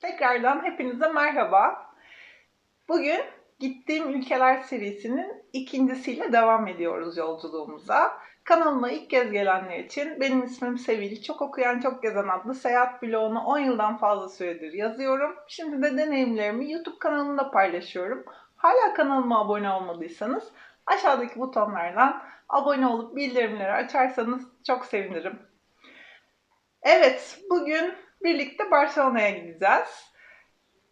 Tekrardan hepinize merhaba. Bugün Gittiğim Ülkeler serisinin ikincisiyle devam ediyoruz yolculuğumuza. Kanalıma ilk kez gelenler için benim ismim Sevil. Çok okuyan, çok gezen adlı seyahat blogunu 10 yıldan fazla süredir yazıyorum. Şimdi de deneyimlerimi YouTube kanalımda paylaşıyorum. Hala kanalıma abone olmadıysanız aşağıdaki butonlardan abone olup bildirimleri açarsanız çok sevinirim. Evet, bugün birlikte Barcelona'ya gideceğiz.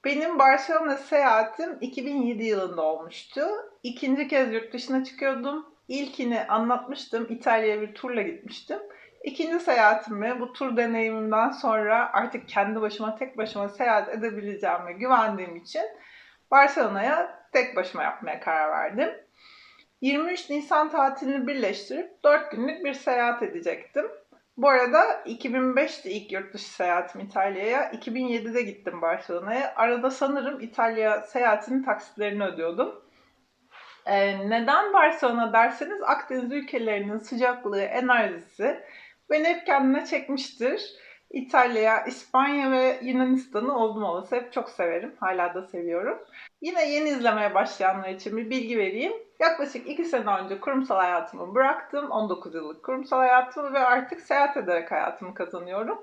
Benim Barcelona seyahatim 2007 yılında olmuştu. İkinci kez yurt dışına çıkıyordum. İlkini anlatmıştım. İtalya'ya bir turla gitmiştim. İkinci seyahatimi bu tur deneyimimden sonra artık kendi başıma tek başıma seyahat edebileceğime güvendiğim için Barcelona'ya tek başıma yapmaya karar verdim. 23 Nisan tatilini birleştirip 4 günlük bir seyahat edecektim. Bu arada 2005'te ilk yurt dışı seyahatim İtalya'ya. 2007'de gittim Barcelona'ya. Arada sanırım İtalya seyahatinin taksitlerini ödüyordum. Ee, neden Barcelona derseniz Akdeniz ülkelerinin sıcaklığı, enerjisi beni hep kendine çekmiştir. İtalya, İspanya ve Yunanistan'ı oldum olası hep çok severim. Hala da seviyorum. Yine yeni izlemeye başlayanlar için bir bilgi vereyim. Yaklaşık 2 sene önce kurumsal hayatımı bıraktım. 19 yıllık kurumsal hayatımı ve artık seyahat ederek hayatımı kazanıyorum.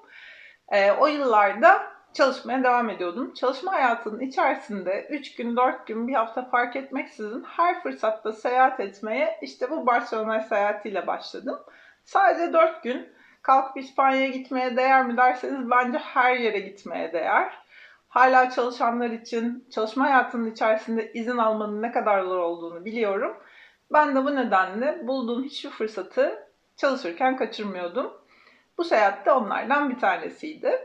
Ee, o yıllarda çalışmaya devam ediyordum. Çalışma hayatının içerisinde 3 gün, 4 gün, bir hafta fark etmeksizin her fırsatta seyahat etmeye işte bu Barcelona seyahatiyle başladım. Sadece 4 gün kalkıp İspanya'ya gitmeye değer mi derseniz bence her yere gitmeye değer. Hala çalışanlar için çalışma hayatının içerisinde izin almanın ne kadar zor olduğunu biliyorum. Ben de bu nedenle bulduğum hiçbir fırsatı çalışırken kaçırmıyordum. Bu seyahat de onlardan bir tanesiydi.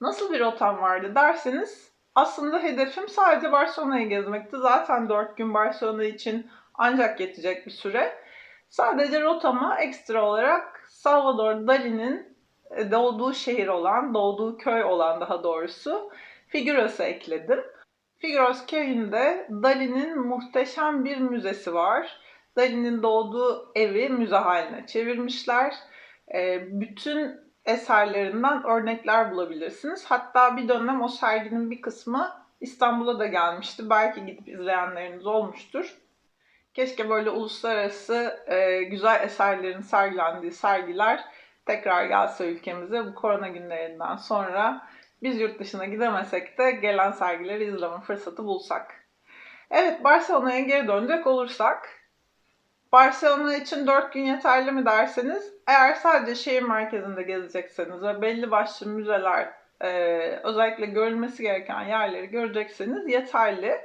Nasıl bir rotam vardı derseniz aslında hedefim sadece Barcelona'yı gezmekti. Zaten 4 gün Barcelona için ancak yetecek bir süre. Sadece rotama ekstra olarak Salvador Dali'nin e, doğduğu şehir olan, doğduğu köy olan daha doğrusu Figuros'u ekledim. Figuros köyünde Dali'nin muhteşem bir müzesi var. Dali'nin doğduğu evi müze haline çevirmişler. E, bütün eserlerinden örnekler bulabilirsiniz. Hatta bir dönem o serginin bir kısmı İstanbul'a da gelmişti. Belki gidip izleyenleriniz olmuştur. Keşke böyle uluslararası e, güzel eserlerin sergilendiği sergiler tekrar gelse ülkemize bu korona günlerinden sonra biz yurt dışına gidemesek de gelen sergileri izleme fırsatı bulsak. Evet Barcelona'ya geri dönecek olursak Barcelona için 4 gün yeterli mi derseniz eğer sadece şehir merkezinde gezecekseniz ve belli başlı müzeler e, özellikle görülmesi gereken yerleri görecekseniz yeterli.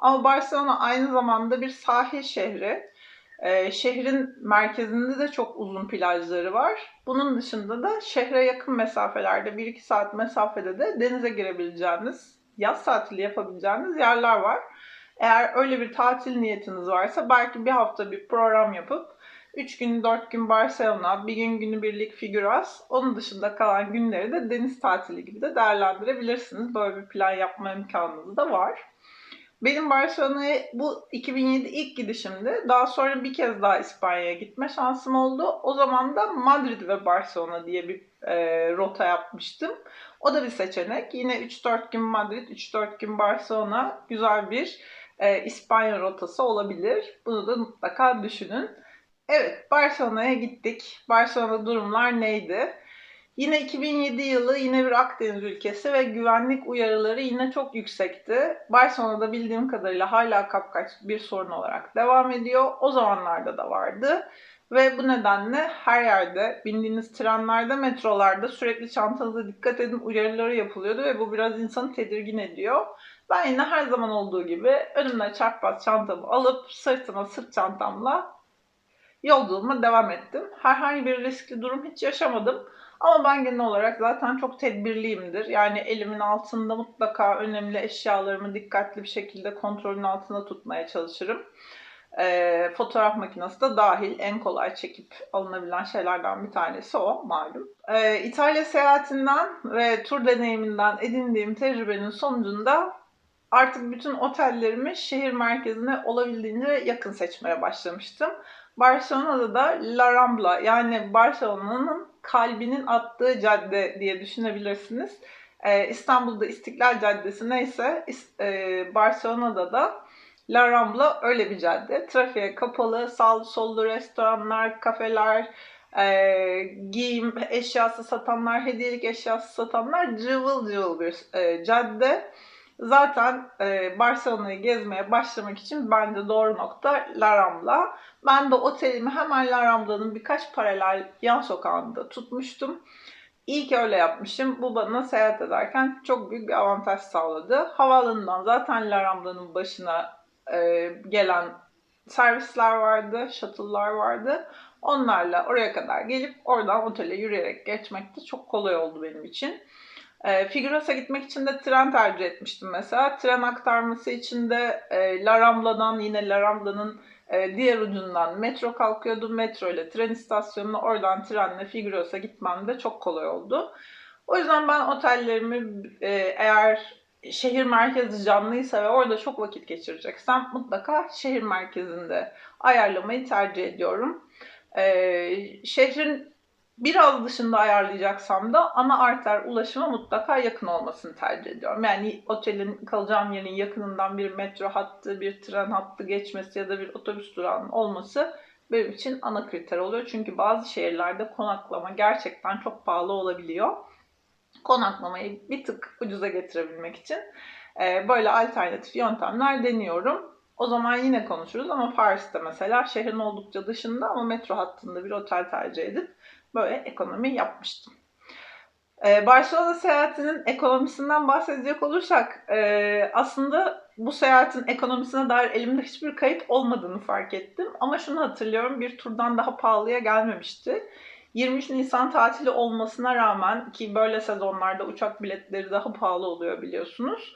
Ama Barcelona aynı zamanda bir sahil şehri. Ee, şehrin merkezinde de çok uzun plajları var. Bunun dışında da şehre yakın mesafelerde 1-2 saat mesafede de denize girebileceğiniz, yaz tatili yapabileceğiniz yerler var. Eğer öyle bir tatil niyetiniz varsa belki bir hafta bir program yapıp 3 gün 4 gün Barcelona, bir gün günübirlik Figueras, onun dışında kalan günleri de deniz tatili gibi de değerlendirebilirsiniz. Böyle bir plan yapma imkanınız da var. Benim Barcelona'ya bu 2007 ilk gidişimdi. Daha sonra bir kez daha İspanya'ya gitme şansım oldu. O zaman da Madrid ve Barcelona diye bir e, rota yapmıştım. O da bir seçenek. Yine 3-4 gün Madrid, 3-4 gün Barcelona güzel bir e, İspanya rotası olabilir. Bunu da mutlaka düşünün. Evet, Barcelona'ya gittik. Barcelona durumlar neydi? Yine 2007 yılı yine bir Akdeniz ülkesi ve güvenlik uyarıları yine çok yüksekti. Barcelona'da bildiğim kadarıyla hala kapkaç bir sorun olarak devam ediyor. O zamanlarda da vardı. Ve bu nedenle her yerde, bindiğiniz trenlerde, metrolarda sürekli çantanıza dikkat edin uyarıları yapılıyordu ve bu biraz insanı tedirgin ediyor. Ben yine her zaman olduğu gibi önümde çarpmaz çantamı alıp sırtıma sırt çantamla yolculuğuma devam ettim. Herhangi bir riskli durum hiç yaşamadım. Ama ben genel olarak zaten çok tedbirliyimdir. Yani elimin altında mutlaka önemli eşyalarımı dikkatli bir şekilde kontrolün altında tutmaya çalışırım. E, fotoğraf makinesi de dahil en kolay çekip alınabilen şeylerden bir tanesi o malum. E, İtalya seyahatinden ve tur deneyiminden edindiğim tecrübenin sonucunda artık bütün otellerimi şehir merkezine olabildiğince yakın seçmeye başlamıştım. Barcelona'da da La Rambla yani Barcelona'nın kalbinin attığı cadde diye düşünebilirsiniz. E, İstanbul'da İstiklal Caddesi neyse e, Barcelona'da da La Rambla öyle bir cadde. Trafiğe kapalı, sağlı sollu restoranlar, kafeler, e, giyim eşyası satanlar, hediyelik eşyası satanlar cıvıl cıvıl bir e, cadde. Zaten e, Barcelona'yı gezmeye başlamak için bence doğru nokta La Rambla. Ben de otelimi hemen La Rambla'nın birkaç paralel yan sokağında tutmuştum. İyi ki öyle yapmışım. Bu bana seyahat ederken çok büyük bir avantaj sağladı. Havaalanından zaten La Rambla'nın başına e, gelen servisler vardı, shuttle'lar vardı. Onlarla oraya kadar gelip oradan otele yürüyerek geçmek de çok kolay oldu benim için. E, Figuros'a gitmek için de tren tercih etmiştim mesela. Tren aktarması için de e, La Rambla'dan yine La Rambla'nın e, diğer ucundan metro kalkıyordu. Metro ile tren istasyonuna oradan trenle Figuros'a gitmem de çok kolay oldu. O yüzden ben otellerimi e, eğer şehir merkezi canlıysa ve orada çok vakit geçireceksem mutlaka şehir merkezinde ayarlamayı tercih ediyorum. Ee, şehrin biraz dışında ayarlayacaksam da ana arter ulaşıma mutlaka yakın olmasını tercih ediyorum. Yani otelin kalacağım yerin yakınından bir metro hattı, bir tren hattı geçmesi ya da bir otobüs durağının olması benim için ana kriter oluyor. Çünkü bazı şehirlerde konaklama gerçekten çok pahalı olabiliyor. Konaklamayı bir tık ucuza getirebilmek için böyle alternatif yöntemler deniyorum. O zaman yine konuşuruz ama Paris'te mesela şehrin oldukça dışında ama metro hattında bir otel tercih edip böyle ekonomi yapmıştım. Ee, Barcelona seyahatinin ekonomisinden bahsedecek olursak e, aslında bu seyahatin ekonomisine dair elimde hiçbir kayıt olmadığını fark ettim. Ama şunu hatırlıyorum bir turdan daha pahalıya gelmemişti. 23 Nisan tatili olmasına rağmen ki böyle sezonlarda uçak biletleri daha pahalı oluyor biliyorsunuz.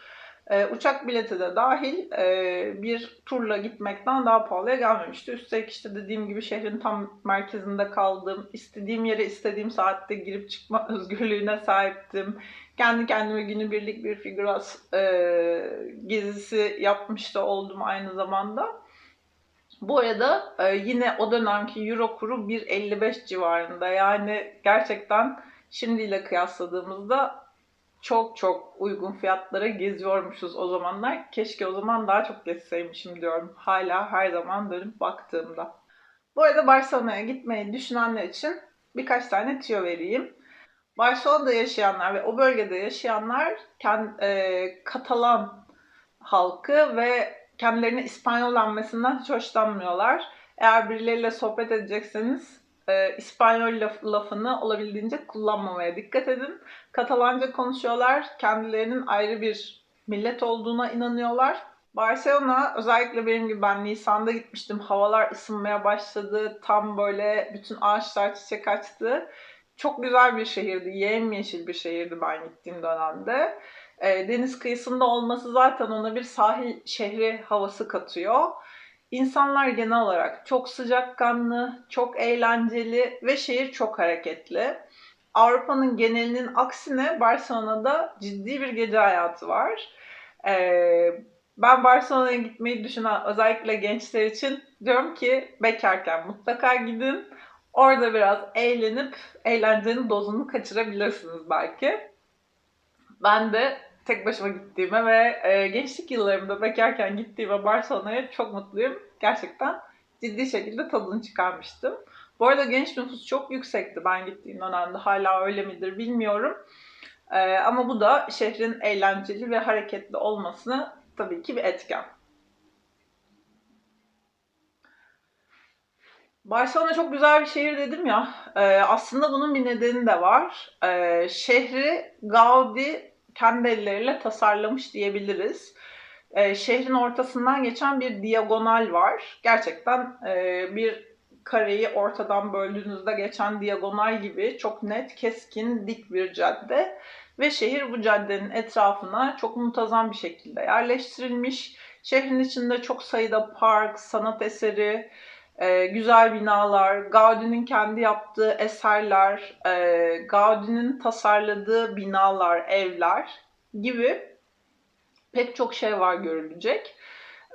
E, uçak bileti de dahil e, bir turla gitmekten daha pahalıya gelmemişti. Üstelik işte dediğim gibi şehrin tam merkezinde kaldım. İstediğim yere istediğim saatte girip çıkma özgürlüğüne sahiptim. Kendi kendime günübirlik bir figuras e, gezisi yapmış da oldum aynı zamanda. Bu arada e, yine o dönemki euro kuru 1.55 civarında. Yani gerçekten şimdiyle kıyasladığımızda çok çok uygun fiyatlara geziyormuşuz o zamanlar. Keşke o zaman daha çok gezseymişim diyorum. Hala her zaman dönüp baktığımda. Bu arada Barcelona'ya gitmeyi düşünenler için birkaç tane tüyo vereyim. Barcelona'da yaşayanlar ve o bölgede yaşayanlar kend, e, Katalan halkı ve kendilerine İspanyol denmesinden hiç hoşlanmıyorlar. Eğer birileriyle sohbet edecekseniz e, İspanyol laf, lafını olabildiğince kullanmamaya dikkat edin. Katalanca konuşuyorlar. Kendilerinin ayrı bir millet olduğuna inanıyorlar. Barcelona özellikle benim gibi ben Nisan'da gitmiştim. Havalar ısınmaya başladı. Tam böyle bütün ağaçlar çiçek açtı. Çok güzel bir şehirdi. Yemyeşil bir şehirdi ben gittiğim dönemde. E, deniz kıyısında olması zaten ona bir sahil şehri havası katıyor. İnsanlar genel olarak çok sıcakkanlı, çok eğlenceli ve şehir çok hareketli. Avrupa'nın genelinin aksine Barcelona'da ciddi bir gece hayatı var. Ee, ben Barcelona'ya gitmeyi düşünen özellikle gençler için diyorum ki bekarken mutlaka gidin. Orada biraz eğlenip eğlencenin dozunu kaçırabilirsiniz belki. Ben de tek başıma gittiğime ve e, gençlik yıllarımda bekarken gittiğime Barcelona'ya çok mutluyum. Gerçekten ciddi şekilde tadını çıkarmıştım. Bu arada genç nüfus çok yüksekti ben gittiğim dönemde. Hala öyle midir bilmiyorum. E, ama bu da şehrin eğlenceli ve hareketli olmasını tabii ki bir etken. Barcelona çok güzel bir şehir dedim ya. E, aslında bunun bir nedeni de var. E, şehri Gaudi kendi elleriyle tasarlamış diyebiliriz. E, şehrin ortasından geçen bir diagonal var. Gerçekten e, bir kareyi ortadan böldüğünüzde geçen diagonal gibi çok net, keskin, dik bir cadde. Ve şehir bu caddenin etrafına çok muntazam bir şekilde yerleştirilmiş. Şehrin içinde çok sayıda park, sanat eseri, e, güzel binalar, Gaudi'nin kendi yaptığı eserler, e, Gaudi'nin tasarladığı binalar, evler gibi pek çok şey var görülecek.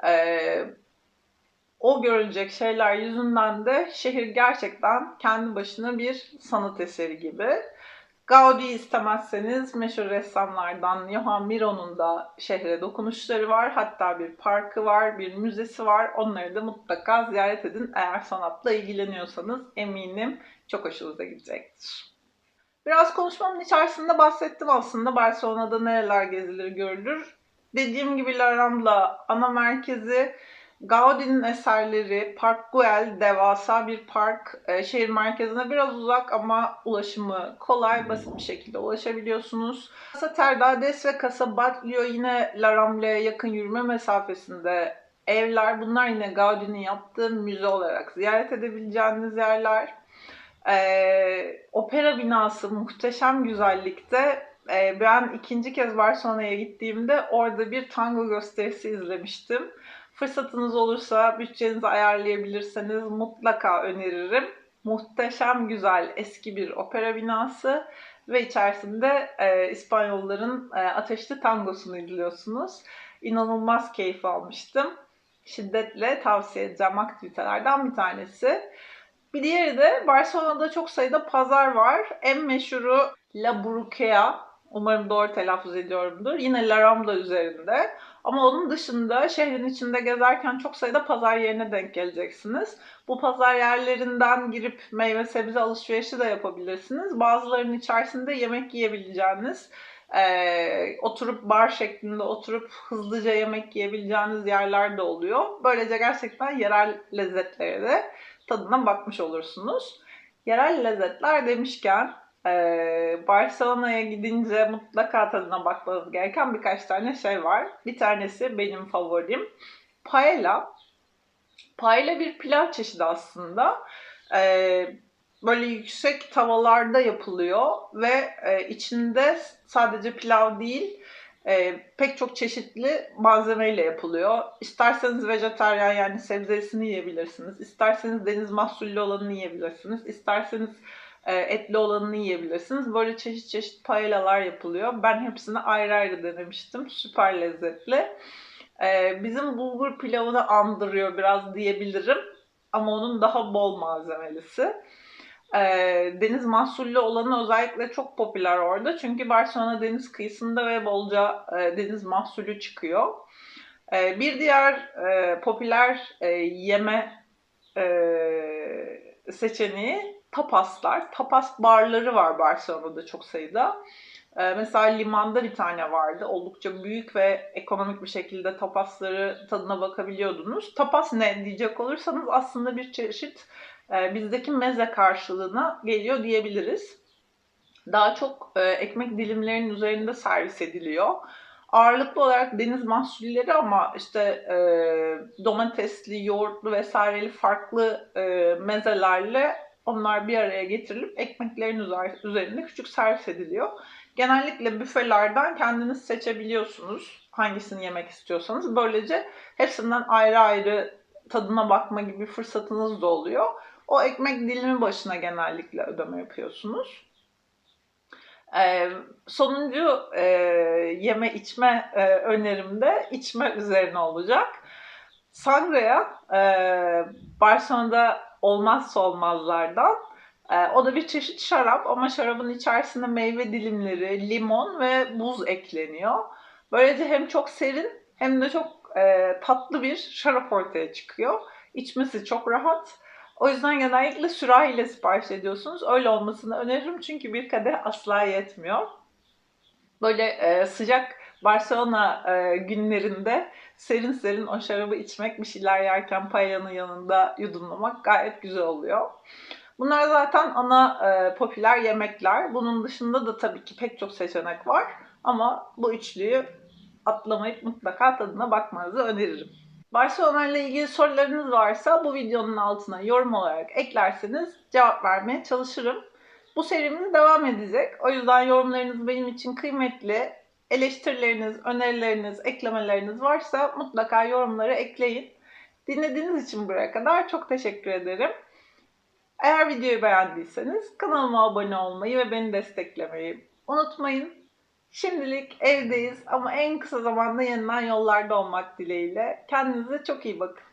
E, o görülecek şeyler yüzünden de şehir gerçekten kendi başına bir sanat eseri gibi. Gaudi'yi istemezseniz meşhur ressamlardan Johann Miro'nun da şehre dokunuşları var. Hatta bir parkı var, bir müzesi var. Onları da mutlaka ziyaret edin. Eğer sanatla ilgileniyorsanız eminim çok hoşunuza gidecektir. Biraz konuşmamın içerisinde bahsettim aslında Barcelona'da nereler gezilir görülür. Dediğim gibi La Rambla ana merkezi, Gaudi'nin eserleri, Park Güell devasa bir park. Ee, şehir merkezine biraz uzak ama ulaşımı kolay, basit bir şekilde ulaşabiliyorsunuz. Casa Terdades ve Casa Batlló yine La Rambla'ya yakın yürüme mesafesinde evler. Bunlar yine Gaudi'nin yaptığı müze olarak ziyaret edebileceğiniz yerler. Ee, opera binası muhteşem güzellikte. Ee, ben ikinci kez Barcelona'ya gittiğimde orada bir tango gösterisi izlemiştim. Fırsatınız olursa bütçenizi ayarlayabilirseniz mutlaka öneririm. Muhteşem güzel eski bir opera binası ve içerisinde e, İspanyolların e, ateşli tangosunu izliyorsunuz. İnanılmaz keyif almıştım. Şiddetle tavsiye edeceğim aktivitelerden bir tanesi. Bir diğeri de Barcelona'da çok sayıda pazar var. En meşhuru La Bruquea. Umarım doğru telaffuz ediyorumdur. Yine La Rambla üzerinde. Ama onun dışında şehrin içinde gezerken çok sayıda pazar yerine denk geleceksiniz. Bu pazar yerlerinden girip meyve sebze alışverişi de yapabilirsiniz. Bazılarının içerisinde yemek yiyebileceğiniz, e, oturup bar şeklinde oturup hızlıca yemek yiyebileceğiniz yerler de oluyor. Böylece gerçekten yerel lezzetlere de tadına bakmış olursunuz. Yerel lezzetler demişken ee, Barcelona'ya gidince mutlaka tadına bakmanız gereken birkaç tane şey var. Bir tanesi benim favorim. Paella. Paella bir pilav çeşidi aslında. Ee, böyle yüksek tavallarda yapılıyor ve e, içinde sadece pilav değil e, pek çok çeşitli malzemeyle yapılıyor. İsterseniz vejetaryen yani sebzesini yiyebilirsiniz. İsterseniz deniz mahsullü olanını yiyebilirsiniz. İsterseniz etli olanını yiyebilirsiniz. Böyle çeşit çeşit paellalar yapılıyor. Ben hepsini ayrı ayrı denemiştim. Süper lezzetli. E, bizim bulgur pilavını andırıyor biraz diyebilirim. Ama onun daha bol malzemelisi. E, deniz mahsullü olanı özellikle çok popüler orada. Çünkü Barcelona deniz kıyısında ve bolca deniz mahsulü çıkıyor. bir diğer popüler yeme seçeneği tapaslar. Tapas barları var Barcelona'da çok sayıda. Ee, mesela limanda bir tane vardı. Oldukça büyük ve ekonomik bir şekilde tapasları tadına bakabiliyordunuz. Tapas ne diyecek olursanız aslında bir çeşit e, bizdeki meze karşılığına geliyor diyebiliriz. Daha çok e, ekmek dilimlerinin üzerinde servis ediliyor. Ağırlıklı olarak deniz mahsulleri ama işte e, domatesli, yoğurtlu vesaireli farklı mezelerle onlar bir araya getirilip ekmeklerin üzerinde küçük servis ediliyor. Genellikle büfelerden kendiniz seçebiliyorsunuz hangisini yemek istiyorsanız. Böylece hepsinden ayrı ayrı tadına bakma gibi fırsatınız da oluyor. O ekmek dilimi başına genellikle ödeme yapıyorsunuz. Ee, sonuncu e, yeme içme e, önerim de içme üzerine olacak. Sangria e, Barcelona'da olmazsa olmazlardan. E, o da bir çeşit şarap ama şarabın içerisine meyve dilimleri, limon ve buz ekleniyor. Böylece hem çok serin hem de çok e, tatlı bir şarap ortaya çıkıyor. İçmesi çok rahat. O yüzden genellikle sürahiyle sipariş ediyorsunuz. Öyle olmasını öneririm çünkü bir kadeh asla yetmiyor. Böyle e, sıcak Barcelona e, günlerinde serin serin o şarabı içmek, bir şeyler yerken payanın yanında yudumlamak gayet güzel oluyor. Bunlar zaten ana e, popüler yemekler. Bunun dışında da tabii ki pek çok seçenek var. Ama bu üçlüyü atlamayıp mutlaka tadına bakmanızı öneririm. Barcelona ile ilgili sorularınız varsa bu videonun altına yorum olarak eklerseniz cevap vermeye çalışırım. Bu serimiz devam edecek. O yüzden yorumlarınız benim için kıymetli. Eleştirileriniz, önerileriniz, eklemeleriniz varsa mutlaka yorumlara ekleyin. Dinlediğiniz için buraya kadar çok teşekkür ederim. Eğer videoyu beğendiyseniz kanalıma abone olmayı ve beni desteklemeyi unutmayın. Şimdilik evdeyiz ama en kısa zamanda yeniden yollarda olmak dileğiyle. Kendinize çok iyi bakın.